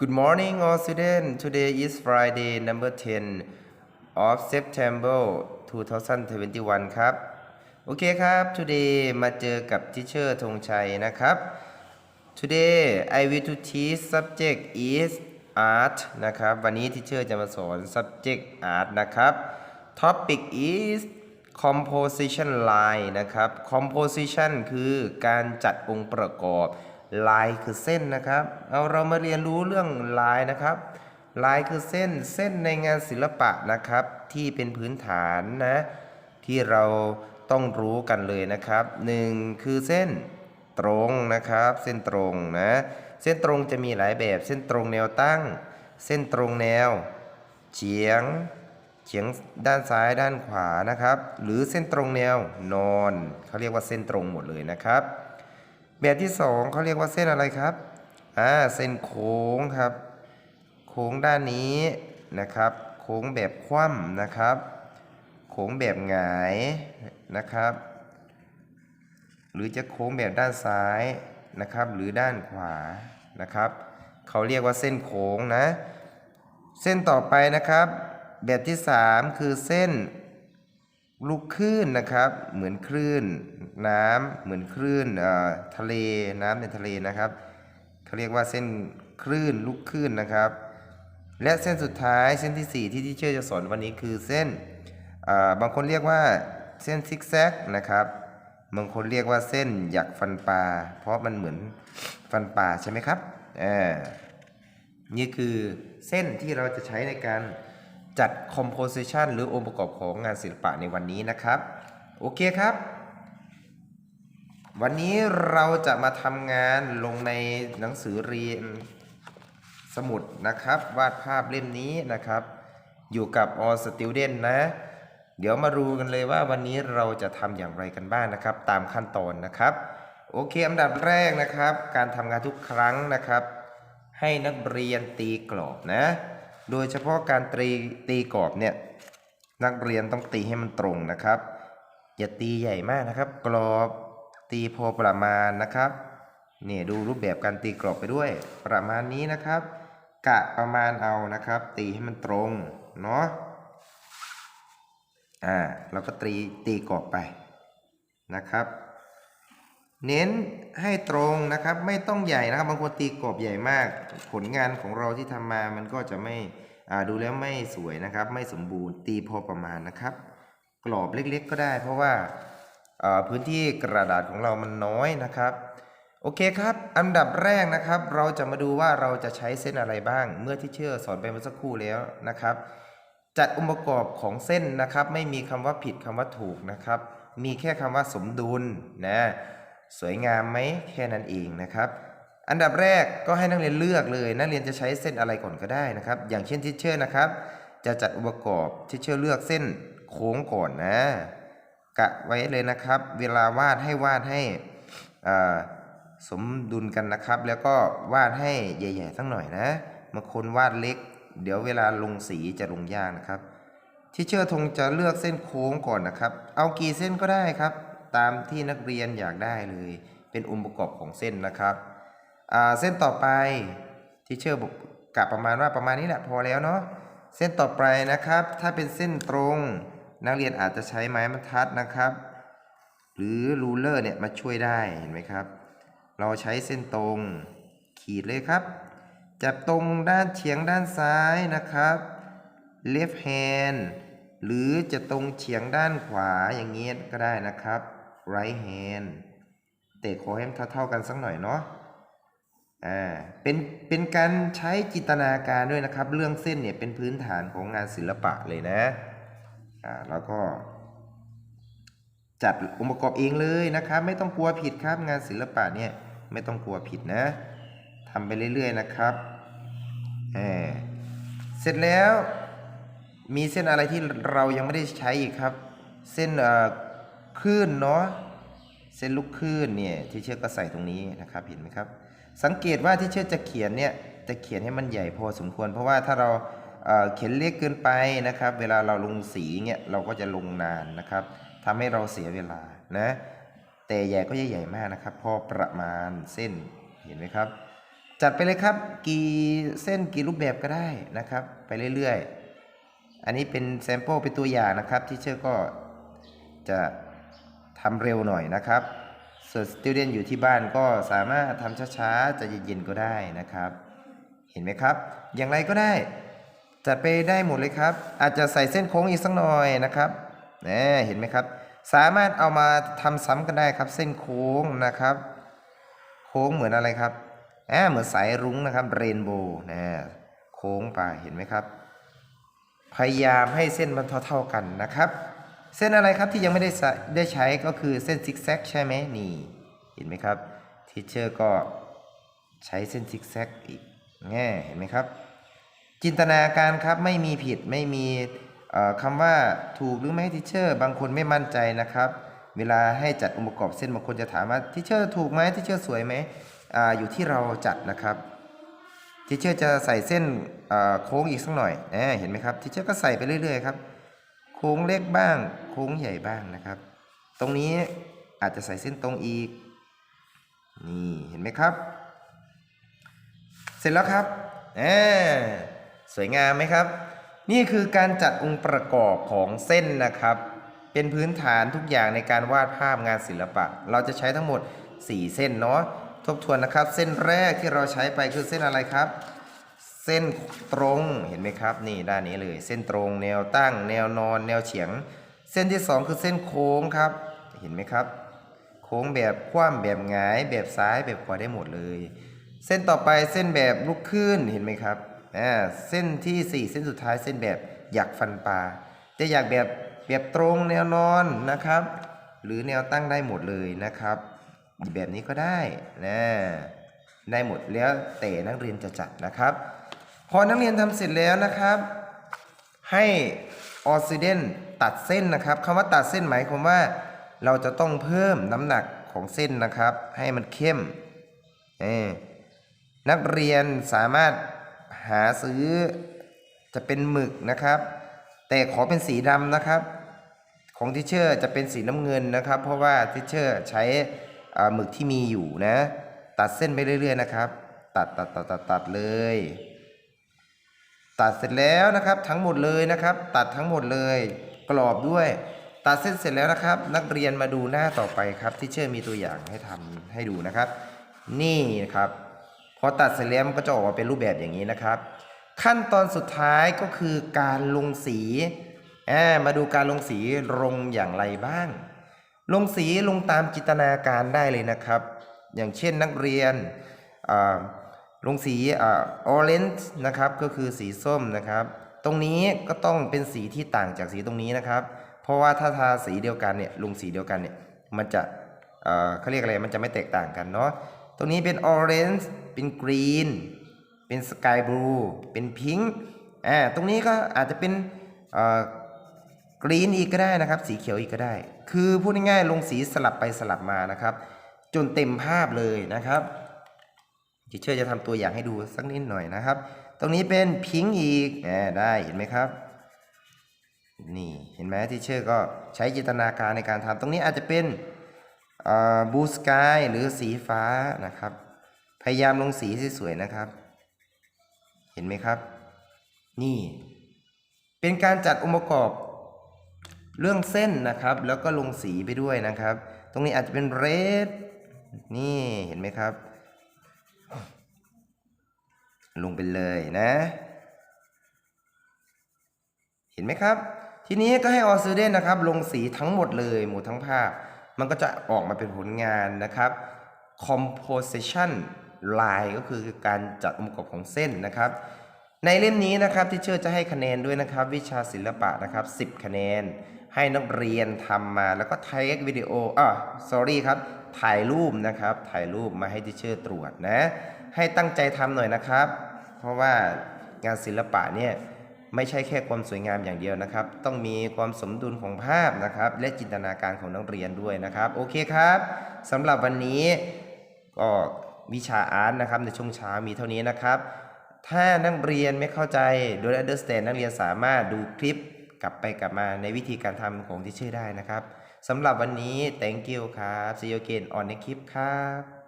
Good morning, all students. Today is Friday, number 10 of September 2021 ครับ โอเคครับ today มาเจอกับทิเชอร์ธงชัยนะครับ Today I will to teach subject is art นะครับ วันนี้ทิเชอร์จะมาสอน subject art นะครับ Topic is composition line นะครับ composition คือการจัดองค์ประกอบ ลายคือเส้นนะครับ เอาเรามาเรียนรู้เรื่องลายนะครับ ลายคือเส้นเส้นในงานศิลปะนะครับ ที่เป็นพื้นฐานนะ ที่เราต้องรู้กันเลยนะครับหนึ่งคือเส้นตรงนะครับ เส้นตรงนะ เส้นตรงจะมีหลายแบบ เส้นตรงแนวตั้ง เส้นตรงแนวเฉียงเฉียงด้านซ้ายด้านขวานะครับ หรือเส้นตรงแนวนอนเขาเรียกว่าเส้นตรงหมดเลยนะครับ แบบที่สองเขาเรียกว่าเส้นอะไรครับ อ่า เส้นโค้งครับ โค้งด้านนี้นะครับ โค้งแบบคว่ำนะครับ โค้งแบบหงายนะครับ หรือจะโค้งแบบด้านซ้ายนะครับ หรือด้านขวานะครับ เขาเรียกว่าเส้นโค้งนะ เส้นต่อไปนะครับ แบบที่ 3 คือเส้น ลูกคลื่นนะครับ เหมือนคลื่นน้ำเหมือนคลื่นทะเลน้ำในทะเลนะครับเขาเรียกว่าเส้นคลื่นลูกคลื่นนะครับ และเส้นสุดท้ายเส้นที่ 4 ที่ที่เชื่อจะสอนวันนี้คือเส้นบางคนเรียกว่าเส้นซิกแซกนะครับบางคนเรียกว่าเส้นหยักฟันปลาเพราะมันเหมือนฟันปลาใช่ไหมครับอ่านี่คือเส้นที่เราจะใช้ในการ จัด composition หรือองค์ประกอบของงานศิลปะในวันนี้นะครับ โอเคครับ วันนี้เราจะมาทำงานลงในหนังสือเรียนสมุดนะครับ วาดภาพเล่มนี้นะครับ อยู่กับ all student นะ เดี๋ยวมาดูกันเลยว่าวันนี้เราจะทำอย่างไรกันบ้างนะครับ ตามขั้นตอนนะครับ โอเคอันดับแรกนะครับ การทำงานทุกครั้งนะครับ ให้นักเรียนตีกรอบนะ โดยเฉพาะการตีตีกรอบเนี่ยนักเรียนต้องตีให้มันตรงนะครับ อย่าตีใหญ่มากนะครับ กรอบตีพอประมาณนะครับเนี่ยดูรูปแบบการตีกรอบไปด้วย ประมาณนี้นะครับ กะประมาณเอานะครับ ตีให้มันตรงเนาะอ่าเราก็ตีตีกรอบไปนะครับ เน้นให้ตรงนะครับ ไม่ต้องใหญ่นะครับ บางคนตีกรอบใหญ่มาก ผลงานของเราที่ทำมามันก็จะไม่ดูแล้วไม่สวยนะครับ ไม่สมบูรณ์ตีพอประมาณนะครับ กรอบเล็กๆก็ได้ เพราะว่าพื้นที่กระดาษของเรามันน้อยนะครับโอเคครับ อันดับแรกนะครับ เราจะมาดูว่าเราจะใช้เส้นอะไรบ้าง เมื่อที่เชื่อสอนไปเมื่อสักครู่แล้วนะครับ จัดองค์ประกอบของเส้นนะครับ ไม่มีคำว่าผิดคำว่าถูกนะครับ มีแค่คำว่าสมดุลนะ สวยงามไหมแค่นั้นเองนะครับ อันดับแรกก็ให้นักเรียนเลือกเลย นักเรียนจะใช้เส้นอะไรก่อนก็ได้นะครับ อย่างเช่นทิชเชอร์นะครับ จะจัดองค์ประกอบทิชเชอร์เลือกเส้นโค้งก่อนนะ กะไว้เลยนะครับ เวลาวาดให้วาดให้สมดุลกันนะครับ แล้วก็วาดให้ใหญ่ๆสักหน่อยนะบางคนวาดเล็ก เดี๋ยวเวลาลงสีจะลงยากนะครับที่เชื่อธงจะเลือกเส้นโค้งก่อนนะครับ เอากี่เส้นก็ได้ครับ ตามที่นักเรียนอยากได้เลย เป็นองค์ประกอบของเส้นนะครับเส้นต่อไปที่เชื่อบอกกะประมาณว่าประมาณนี้แหละพอแล้วเนาะเส้นต่อไปนะครับ ถ้าเป็นเส้นตรง นักเรียนอาจจะใช้ไม้บรรทัดนะครับ หรือรูเลอร์เนี่ยมาช่วยได้เห็นไหมครับ เราใช้เส้นตรง ขีดเลยครับจับตรงด้านเฉียงด้านซ้ายนะครับ left hand หรือจะตรงเฉียงด้านขวาอย่างนี้ก็ได้นะครับ right hand แต่ขอให้มันเท่าๆกันสักหน่อยเนาะอ่าเป็นเป็นการใช้จินตนาการด้วยนะครับ เรื่องเส้นเนี่ยเป็นพื้นฐานของงานศิลปะเลยนะอ่าแล้วก็ จัดองค์ประกอบเองเลยนะครับ ไม่ต้องกลัวผิดครับงานศิลปะเนี่ยไม่ต้องกลัวผิดนะทำไปเรื่อยๆนะครับเออเสร็จแล้วมีเส้นอะไรที่เรายังไม่ได้ใช้อีกครับ เส้นเอ่อ คลื่นเนาะเส้นลูกคลื่นเนี่ยที่เชือกก็ใส่ตรงนี้นะครับเห็นไหมครับ สังเกตว่าที่เชือกจะเขียนเนี่ยจะเขียนให้มันใหญ่พอสมควร เพราะว่าถ้าเราเเขียนเล็กเกินไปนะครับ เวลาเราลงสีเนี่ยเราก็จะลงนานนะครับทำให้เราเสียเวลานะแต่ใหญ่ก็ใหญ่มากนะครับ พอประมาณเส้นเห็นไหมครับ จัดไปเลยครับกี่เส้นกี่รูปแบบก็ได้นะครับ ไปเรื่อยๆ อันนี้เป็นแซมเปิลเป็นตัวอย่างนะครับที่เชื่อก็จะ ทำเร็วหน่อยนะครับส่วนสติ d เดนอยู่ที่บ้านก็สามารถทำช้าๆใจะเย็นๆก็ได้นะครับ เห็นไหมครับ อย่างไรก็ได้ จัดไปได้หมดเลยครับ อาจจะใส่เส้นโค้งอีกสักหน่อยนะครับนะเห็นไหมครับ สามารถเอามาทำซ้ำกันได้ครับ เส้นโค้งนะครับ โค้งเหมือนอะไรครับอ่าเหมือนสายรุ้งนะครับเรนโบว์นะโค้งไปเห็นไหมครับ พยายามให้เส้นมันเท่า ๆกันนะครับ เส้นอะไรครับที่ยังไม่ได้ใช้ได้ใช้ก็คือเส้นซิกแซกใช่ไหมนี่เห็นไหมครับทีเชอร์ก็ใช้เส้นซิกแซกอีกแง่เห็นไหมครับ จินตนาการครับไม่มีผิดไม่มีคำว่าถูกหรือไม่ทิเชอร์บางคนไม่มั่นใจนะครับ เวลาให้จัดองค์ประกอบเส้นบางคนจะถามว่าทิเชอร์ถูกไหมทิเชอร์สวยไหมออยู่ที่เราจัดนะครับทิเชอร์จะใส่เส้นโค้งอีกสักหน่อยแหมเห็นไหมครับทิเชอร์ก็ใส่ไปเรื่อยๆครับ โค้งเล็กบ้าง โค้งใหญ่บ้างนะครับ ตรงนี้อาจจะใส่เส้นตรงอีก นี่เห็นไหมครับ เสร็จแล้วครับแหมสวยงามไหมครับ นี่คือการจัดองค์ประกอบของเส้นนะครับ เป็นพื้นฐานทุกอย่างในการวาดภาพงานศิลปะ เราจะใช้ทั้งหมด 4 เส้นเนาะ ทบทวนนะครับ เส้นแรกที่เราใช้ไปคือเส้นอะไรครับ เส้นตรงเห็นไหมครับนี่ด้านนี้เลย เส้นตรงแนวตั้ง แนวนอน แนวเฉียง เส้นที่ 2 คือเส้นโค้งครับ เห็นไหมครับ โค้งแบบคว่ำแบบหงาย แบบซ้ายแบบขวาได้หมดเลย เส้นต่อไปเส้นแบบลุกขึ้นเห็นไหมครับอ่าเส้นทีสี่4 เส้นสุดท้ายเส้นแบบอยากฟันปลาจะอยากแบบแบบตรงแนวนอนนะครับ หรือแนวตั้งได้หมดเลยนะครับแบบนี้ก็ได้นะได้หมดแล้วแต่นักเรียนจะจัดนะครับ พอนักเรียนทำเสร็จแล้วนะครับ ให้ออซิเดนตัดเส้นนะครับคำว่าตัดเส้นหมายความว่า เราจะต้องเพิ่มน้ำหนักของเส้นนะครับ ให้มันเข้มนักเรียนสามารถหาซื้อจะเป็นหมึกนะครับ แต่ขอเป็นสีดำนะครับ ของทิเชอร์จะเป็นสีน้ำเงินนะครับ เพราะว่าทิเชอร์ใช้หมึกที่มีอยู่นะ ตัดเส้นไปเรื่อยๆนะครับ ตัดตัดตัดตัดตัดเลย ตัดเสร็จแล้วนะครับทั้งหมดเลยนะครับ ตัดทั้งหมดเลย กรอบด้วย ตัดเส้นเสร็จแล้วนะครับ นักเรียนมาดูหน้าต่อไปครับที่เชื่อมีตัวอย่างให้ทำให้ดูนะครับ นี่ครับพอตัดเสร็จแล้วมันก็จะออกมาเป็นรูปแบบอย่างนี้นะครับ ขั้นตอนสุดท้ายก็คือการลงสีอ่ามาดูการลงสีลงอย่างไรบ้าง ลงสีลงตามจินตนาการได้เลยนะครับ อย่างเช่นนักเรียนอ่า ลงสีอ่า orange นะครับก็คือสีส้มนะครับ ตรงนี้ก็ต้องเป็นสีที่ต่างจากสีตรงนี้นะครับ เพราะว่าถ้าทาสีเดียวกันเนี่ยลงสีเดียวกันเนี่ยมันจะเอ่อเขาเรียกอะไรมันจะไม่แตกต่างกันเนาะตรงนี้เป็น orange เป็น green เป็น sky blue เป็น pink อ่าตรงนี้ก็อาจจะเป็นเอ่อกรีนอีกก็ได้นะครับ สีเขียวอีกก็ได้ คือพูดง่ายๆลงสีสลับไปสลับมานะครับ จนเต็มภาพเลยนะครับ ทิเชอร์จะทำตัวอย่างให้ดูสักนิดหน่อยนะครับ ตรงนี้เป็นพิงค์อีกแหมได้เห็นไหมครับ นี่เห็นไหมทิเชอร์ก็ใช้จินตนาการในการทำตรงนี้อาจจะเป็นบูสกายหรือสีฟ้านะครับ พยายามลงสีสวยๆนะครับ เห็นไหมครับ นี่ เป็นการจัดองค์ประกอบเรื่องเส้นนะครับ แล้วก็ลงสีไปด้วยนะครับ ตรงนี้อาจจะเป็นเรดนี่เห็นไหมครับ ลงไปเลยนะ เห็นไหมครับ ทีนี้ก็ให้ออสเดนนะครับ ลงสีทั้งหมดเลยหมดทั้งภาพ มันก็จะออกมาเป็นผลงานนะครับ composition line ก็คือการจัดองค์ประกอบของเส้นนะครับ ในเล่มนี้นะครับที่เชื่อจะให้คะแนนด้วยนะครับ วิชาศิลปะนะครับ 10 คะแนน ให้นักเรียนทำมาแล้วก็ถ่ายวิดีโออ่า sorry ครับถ่ายรูปนะครับ ถ่ายรูปมาให้ที่เชื่อตรวจนะ ให้ตั้งใจทำหน่อยนะครับ เพราะว่างานศิลปะเนี่ยไม่ใช่แค่ความสวยงามอย่างเดียวนะครับ ต้องมีความสมดุลของภาพนะครับ และจินตนาการของนักเรียนด้วยนะครับ โอเคครับสำหรับวันนี้ก็วิชาอาร์ตนะครับในช่วงเช้ามีเท่านี้นะครับ ถ้านักเรียนไม่เข้าใจโดย understand นักเรียนสามารถดูคลิปกลับไปกลับมาในวิธีการทำของที่ชื่อได้นะครับสำหรับวันนี้ thank you ครับ see you again on next clip ครับ